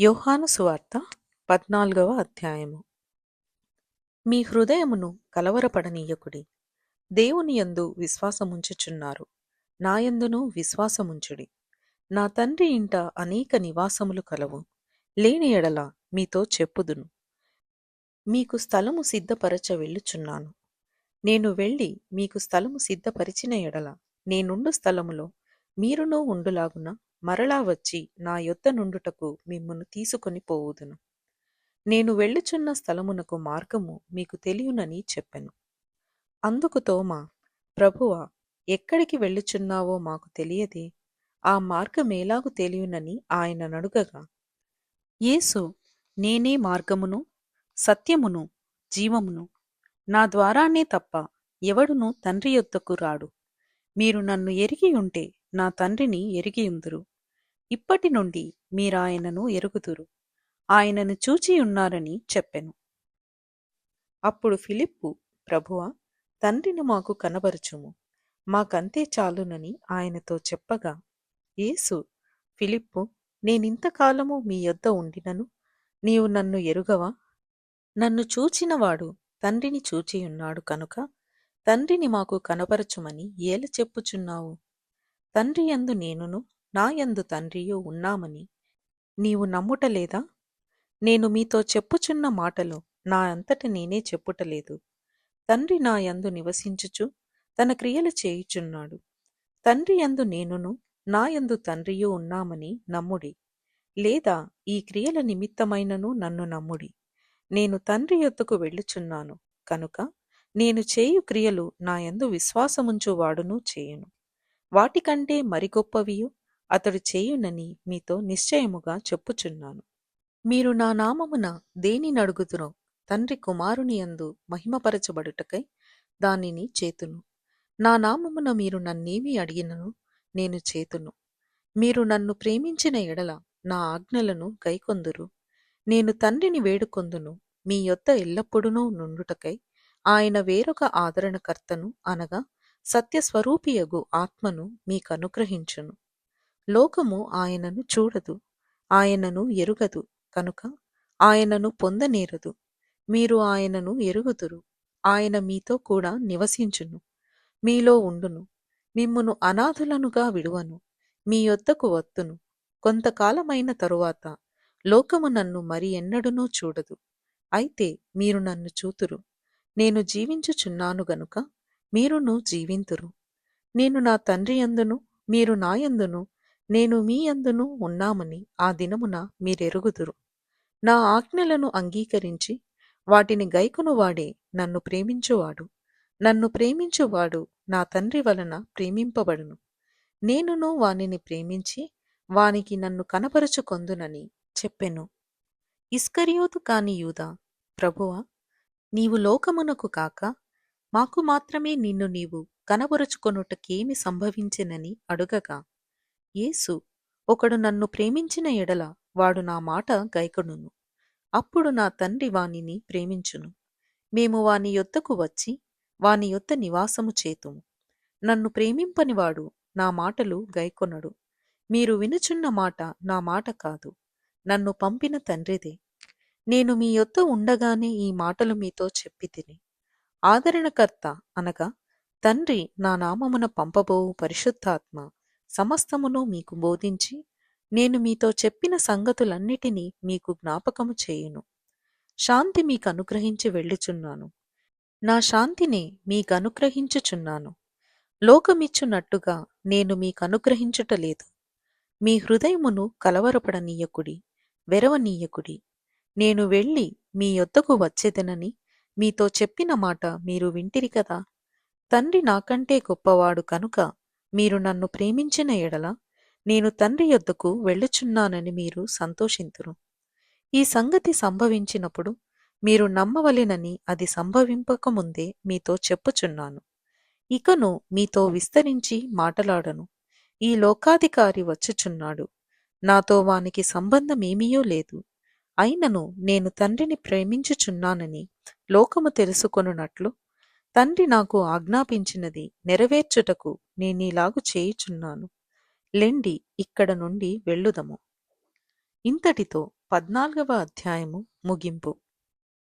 యోహాను సువార్త పద్నాలుగవ అధ్యాయము. మీ హృదయమును కలవరపడనీయకుడి దేవుని యందు విశ్వాసముంచుచున్నారు. నాయందును విశ్వాసముంచుడి. నా తండ్రి ఇంట అనేక నివాసములు కలవు. లేని ఎడల మీతో చెప్పుదును. మీకు స్థలము సిద్ధపరచ వెళ్ళుచున్నాను. నేను వెళ్ళి మీకు స్థలము సిద్ధపరిచిన ఎడల నేనుండు స్థలములో మీరునూ ఉండులాగున మరలా వచ్చి నా యొద్ద నుండుటకు మిమ్మును తీసుకొని పోవుదును. నేను వెళ్ళుచున్న స్థలమునకు మార్గము మీకు తెలియనని చెప్పెను. అందుకు తోమ ప్రభువ ఎక్కడికి వెళ్ళుచున్నావో మాకు తెలియదే ఆ మార్గమేలాగు తెలియనని ఆయన నడుగగా. యేసు నేనే మార్గమును సత్యమును జీవమును నా ద్వారానే తప్ప ఎవడును తండ్రి యొద్దకు రాడు. మీరు నన్ను ఎరిగి ఉంటే నా తండ్రిని ఎరిగియుందురు ఇప్పటి నుండి మీరాయనను ఎరుగుదురు. ఆయనను చూచి ఉన్నారని చెప్పెను. అప్పుడు ఫిలిప్పు ప్రభువా తండ్రిని మాకు కనబరుచుము. మాకంతే చాలునని ఆయనతో చెప్పగా యేసు ఫిలిప్పు నేనింతకాలము మీ యొద్ద ఉండినను? నీవు నన్ను ఎరుగవా? నన్ను చూచినవాడు తండ్రిని చూచియున్నాడు కనుక తండ్రిని మాకు కనపరచుమని ఏల చెప్పుచున్నావు? తండ్రి యందు నేనును నా యందు తండ్రియు ఉన్నామని నీవు నమ్ముటలేదా? నేను మీతో చెప్పుచున్న మాటలు నా అంతట నేనే చెప్పుటలేదు. తండ్రి నా యందు నివసించుచు తన క్రియలు చేయుచున్నాడు. తండ్రి యందు నేనును నా యందు తండ్రియు ఉన్నామని నమ్ముడి. లేదా ఈ క్రియల నిమిత్తమైనను నన్ను నమ్ముడి. నేను తండ్రి యొద్దకు వెళ్ళుచున్నాను కనుక నేను చేయు క్రియలు నా యందు విశ్వాసముంచు చేయును. వాటికంటే మరిగొప్పవియు అతడు చేయునని మీతో నిశ్చయముగా చెప్పుచున్నాను. మీరు నా నామమున దేనినడుగుదురో తండ్రి కుమారుని యందు మహిమపరచబడుటకై దానిని చేతును. నా నామమున మీరు నన్నేమి అడిగినను నేను చేతును. మీరు నన్ను ప్రేమించిన ఎడల నా ఆజ్ఞలను గైకొందురు. నేను తండ్రిని వేడుకొందును. మీ యొద్ద ఎల్లప్పుడూ నుండుటకై ఆయన వేరొక ఆదరణకర్తను అనగా సత్యస్వరూపియగు ఆత్మను మీకనుగ్రహించును. లోకము ఆయనను చూడదు ఆయనను ఎరుగదు కనుక ఆయనను పొందనేరదు. మీరు ఆయనను ఎరుగుదురు ఆయన మీతో కూడా నివసించును. మీలో ఉండును మిమ్మును అనాథులనుగా విడువను మీ యొద్దకు వత్తును. కొంతకాలమైన తరువాత లోకము నన్ను మరి ఎన్నడూనూ చూడదు. అయితే మీరు నన్ను చూతురు. నేను జీవించుచున్నాను గనుక మీరును జీవింతురు. నేను నా తండ్రి యందును మీరు నాయందును నేను మీ యందును ఉన్నామని ఆ దినమున మీరెరుగుదురు. నా ఆజ్ఞలను అంగీకరించి వాటిని గైకునువాడే నన్ను ప్రేమించువాడు. నన్ను ప్రేమించువాడు నా తండ్రి వలన ప్రేమింపబడును. నేనును వానిని ప్రేమించి వానికి నన్ను కనపరుచుకొందునని చెప్పెను. ఇస్కరియోతు కాని యూదా ప్రభువా నీవు లోకమునకు కాక మాకు మాత్రమే నిన్ను నీవు కనబరుచుకొనుటకేమి సంభవించెనని అడుగగా యేసు ఒకడు నన్ను ప్రేమించిన ఎడల వాడు నా మాట గైకొనును. అప్పుడు నా తండ్రి వానిని ప్రేమించును. మేము వాని యొద్దకు వచ్చి వాని యొద్ద నివాసము చేతుము. నన్ను ప్రేమింపనివాడు నా మాటలు గైకొనడు. మీరు వినుచున్న మాట నా మాట కాదు. నన్ను పంపిన తండ్రిదే. నేను మీ యొద్ద ఉండగానే ఈ మాటలు మీతో చెప్పి తిని ఆదరణకర్త అనగా తండ్రి నా నామమున పంపబోవు పరిశుద్ధాత్మ. సమస్తమును మీకు బోధించి నేను మీతో చెప్పిన సంగతులన్నిటినీ మీకు జ్ఞాపకము చేయును. శాంతి మీకు అనుగ్రహించి వెళ్ళుచున్నాను. నా శాంతిని మీకు అనుగ్రహించుచున్నాను లోకమిచ్చునట్టుగా నేను మీకు అనుగ్రహించుటలేదు మీ హృదయమును కలవరపడనీయకుడి వెరవనీయకుడి. నేను వెళ్ళి మీ యొద్దకు వచ్చేదనని మీతో చెప్పిన మాట మీరు వింటిరి కదా. తండ్రి నాకంటే గొప్పవాడు కనుక మీరు నన్ను ప్రేమించిన ఎడల నేను తండ్రి యొద్దకు వెళ్ళుచున్నానని మీరు సంతోషింతురు. ఈ సంగతి సంభవించినప్పుడు మీరు నమ్మవలెనని అది సంభవింపకముందే మీతో చెప్పుచున్నాను. ఇకను మీతో విస్తరించి మాటలాడను. ఈ లోకాధికారి వచ్చుచున్నాడు. నాతో వానికి సంబంధమేమీయో లేదు. అయినను నేను తండ్రిని ప్రేమించుచున్నానని లోకము తెలుసుకొనున్నట్లు తండ్రి నాకు ఆజ్ఞాపించినది నెరవేర్చుటకు నేనీలాగు చేయుచున్నాను. లెండి ఇక్కడ నుండి వెళ్ళుదము. ఇంతటితో పద్నాలుగవ అధ్యాయము ముగింపు.